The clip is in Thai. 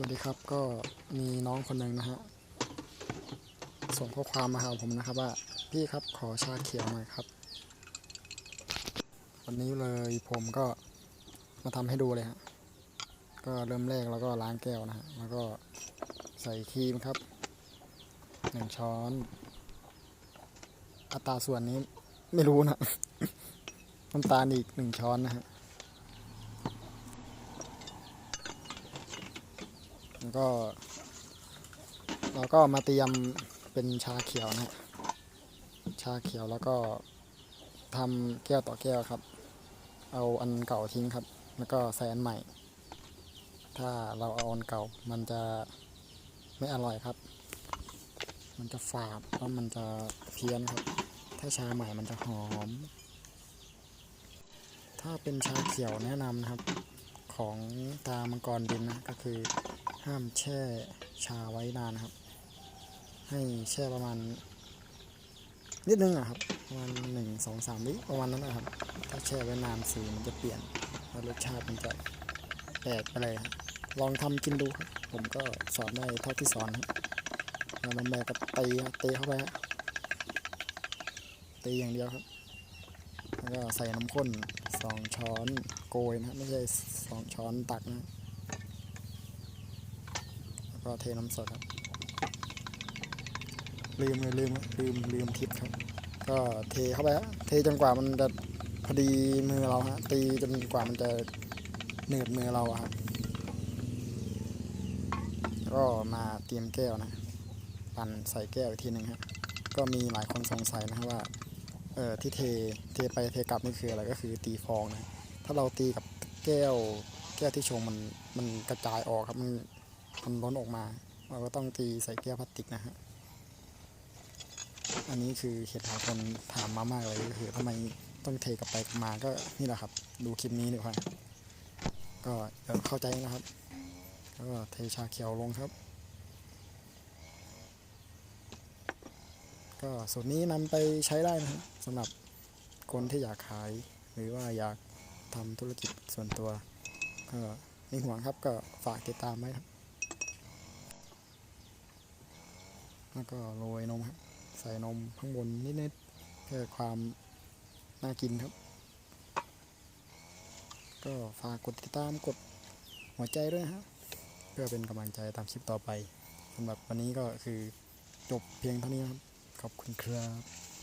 วัสดีครับก็มีน้องคนหนึ่งนะฮะส่งข้อความมาหาผมนะครับว่า พี่ครับขอชาเขียวหน่อยครับ วันนี้เลยผมก็มาทำให้ดูเลยฮะก็เริ่มแรกแล้วก็ล้างแก้วนะฮะแล้วก็ใส่ครีมครับหนึ่งช้อน อัตราส่วนนี้ไม่รู้นะน้ำตาลอีกหนึ่งช้อนนะฮะ แล้ว ก็ เราก็มาเตรียมเป็นชาเขียวนะชาเขียวแล้วก็ทำแก้วต่อแก้วครับ เอาอันเก่าทิ้งครับ แล้วก็ใส่อันใหม่ ถ้าเราเอาอันเก่ามันจะไม่อร่อยครับ มันจะฝาดแล้วมันจะเพี้ยนครับ ถ้าชาใหม่มันจะหอม ถ้าเป็นชาเขียวแนะนำนะครับ ของตามังกรดินนะก็คือ ห้ามแช่ชาไว้นานนะครับ ให้แช่ประมาณ นิดนึงอะครับประมาณหนึ่งสองสามวิประมาณนั้นนะครับ ถ้าแช่ไว้นานสีมันจะเปลี่ยนแล้วรสชาติมันจะแปลกไปเลยครับลองทำกินดูครับผมก็สอนได้เท่าที่สอนครับแล้วน้ำแม่ก็ตีตีเข้าไปครับตีอย่างเดียวครับแล้วก็ใส่น้ำข้นสองช้อนโกยนะไม่ใช่สองช้อนตักนะ ก็เทน้ำสดครับ ลืมเลยลืมลืมลืมทิปครับ ก็เทเข้าไปฮะเทจนกว่ามันจะพอดีมือเราฮะตีจนกว่ามันจะเหนืดมือเราครับก็มาเตรียมแก้วนะปั่นใส่แก้วอีกทีหนึ่งครับ ก็มีหลายคนสงสัยนะครับว่าเออที่เทเทไปเทกลับนี่คืออะไรก็คือตีฟองนะถ้าเราตีกับแก้วแก้วที่ชงมันมันกระจายออกครับมัน มันล้นออกมา เราก็ต้องตีใส่แก้วพลาสติกนะฮะ อันนี้คือเหตุผลคนถามมามากเลยก็คือทำไมต้องเทกลับไปกลับมาก็นี่แหละครับ ดูคลิปนี้ดีกว่าก็เดี๋ยวเข้าใจนะครับ แล้วก็เทชาเขียวลงครับ ก็สูตรนี้นำไปใช้ได้นะครับสำหรับคนที่อยากขาย หรือว่าอยากทำธุรกิจส่วนตัวก็ไม่ห่วงครับก็ฝากติดตามไว้ครับ แล้วก็โรยนมครับใส่นมข้างบนนิดๆเพื่อความน่ากินครับ ก็ฝากกดติดตามกดหัวใจด้วยฮะครับเพื่อเป็นกำลังใจตามคลิปต่อไปสำหรับวันนี้ก็คือจบเพียงเท่านี้ครับ ขอบคุณครับ